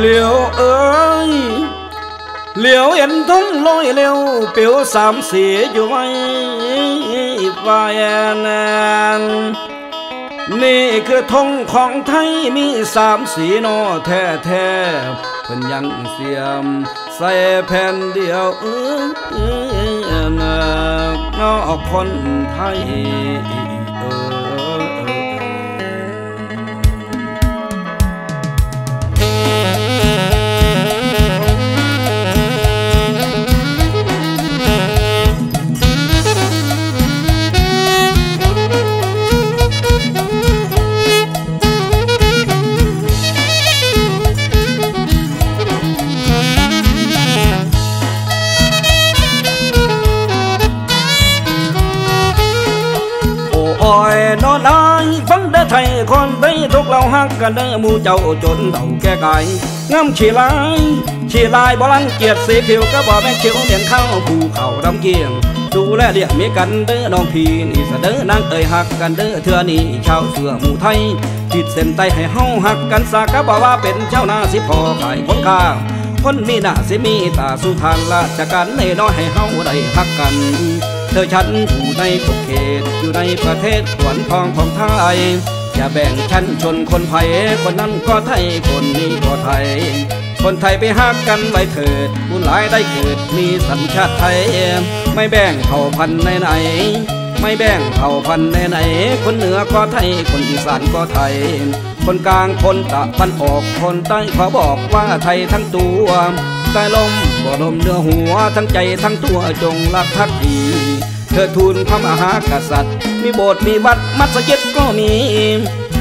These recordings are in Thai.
เหลียวเอ้ยเหลียวเห็นทุ่งลอยเร็วเปียวสามสีอยู่ไว้วายนนนี่คือธงของไทยมีสามสีนอแท้แท้เพิ่นยังเสียม ใส่แผ่นเดียวเออนนอคนไทยเออ อ้ยนอนได้ฟังได้ไทยคนได้ทุกเราหักกันเด้อหมู่เจ้าจนเต่าแก่ไก่งามฉีลายฉีลายบ่ลังเกียจสีผิวก็บ่แม่เขียวเลี้ยงข้าวภูเขาดำเกียงดูแลเลี้ยงมีกันเด้อน้องพี่นี่สะเด้อนางเอ่ยหักกันเด้อเทื่อนี้ชาวเสือหมู่ไทยจิตเส้นใต้ให้เฮาหักกันสากะบ่ว่าเป็นเจ้านาสิพอขายคนข้าว คนมีหน้าสิมีตาสุทานราชการในน้อยให้เฮาได้ฮักกัน เธอฉันอยู่ในทุกเขตอยู่ในประเทศขวัญทองของไทยอย่าแบ่งชั้นชนคนไทยคนนั้นก็ไทยคนนี้ก็ไทย คนไทยไปฮักกันไว้เถิดบุญหลายได้เกิดมีสัญชาติไทย ไม่แบ่งเผ่าพันธุ์ไหน ไม่แบ่งเผ่าพันธุ์ไหนไหนๆคนเหนือก็ไทย คนอีสานก็ไทย คนกลางคนตะวันออกคนใต้ขอบอกว่าไทยทั้งตัวใต้ลมบ่ลมเนื้อหัวทั้งใจทั้งตัวจงรักภักดี ธอทูลพระมหากษัตริย์ มีโบสถ์มีวัดมัสยิดก็มี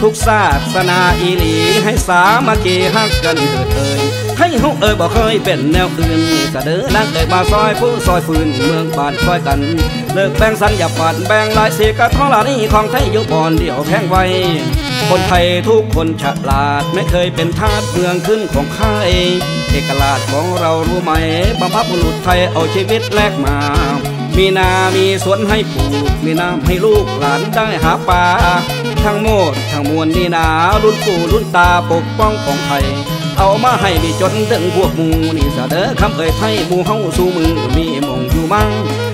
ทุกศาสนาอีหลีให้สามัคคีฮักกันเถิดเอ่ยให้เฮาเอ่ยบ่เคยเป็นแนวอื่นสะเด้อนางเอ่ยมาซอยผู้ซอยฟืนเมืองบ้านซอยกัน เลิกแบ่งสันอย่าฝันแบ่งลายเสียกะท้อลานี่ของไทยอยู่บ่อนเดียวแพงไว้ คนไทยทุกคนฉลาดไม่เคยเป็นทาสเมืองขึ้นของใครเอกราชของเรารู้ไหมบรรพบุรุษไทยเอาชีวิตแลกมา มีนา มีสวนให้ปลูก มีน้ำให้ลูกหลานได้หาปลา ทั้งหมดทั้งมวลนี่นารุ่นปู่รุ่นตาปกป้องของไทย เอามาให้มีจนถึงพวกมูนี่สเด้อคำเอ่ยไทยหมูเฮาสู่มือมีมองอยู่มั่ง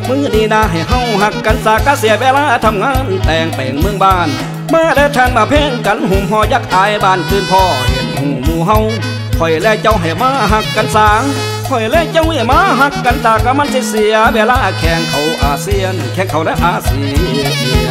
มือนี่นาให้เฮาหักกันสากเสียเวลาทำงานแต่งแปลงเมืองบ้าน มาได้ทานมาเพ่งกันหุ่มหอยักอายบ้านคืนพ่อเห็นหูหมูเฮาคอยและเจ้าให้มาหักกันสาง คอยและเจ้าให้มาหักกันตากะมันสิเสีย เวลาแข่งเขาอาเซียน แข่งเขาและอาเซียน